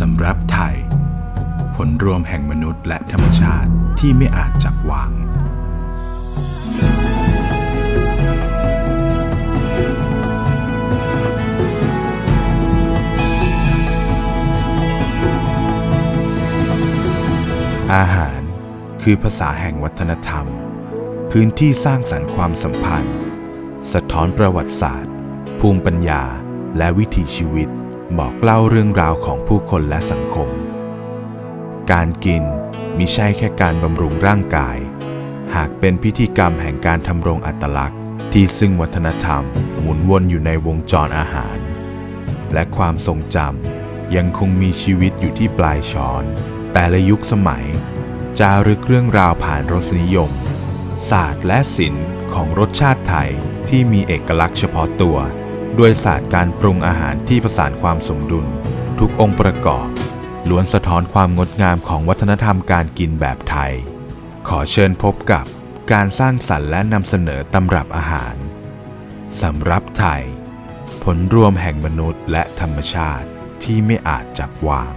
สำหรับไทย ผลรวมแห่งมนุษย์และธรรมชาติที่ไม่อาจจับวางอาหารคือภาษาแห่งวัฒนธรรม พื้นที่สร้างสรรค์ความสัมพันธ์ สะท้อนประวัติศาสตร์ ภูมิปัญญาและวิถีชีวิต บอกเล่าเรื่องราวของผู้คนและสังคม การกินมิใช่แค่การบำรุงร่างกาย หากเป็นพิธีกรรมแห่งการทำรงอัตลักษณ์ ที่ซึ่งวัฒนธรรมหมุนวนอยู่ในวงจรอาหาร และความทรงจำยังคงมีชีวิตอยู่ที่ปลายช้อน แต่ละยุคสมัย จารึกเรื่องราวผ่านรสนิยม ศาสตร์และศิลป์ของรสชาติไทยที่มีเอกลักษณ์เฉพาะตัว ด้วยศาสตร์การปรุงอาหารที่ประสานความสมดุล ทุกองค์ประกอบ ล้วนสะท้อนความงดงามของวัฒนธรรมการกินแบบไทย ขอเชิญพบกับการสร้างสรรค์และนำเสนอตำรับอาหารสำรับไทย ผลรวมแห่งมนุษย์และธรรมชาติที่ไม่อาจจับวาง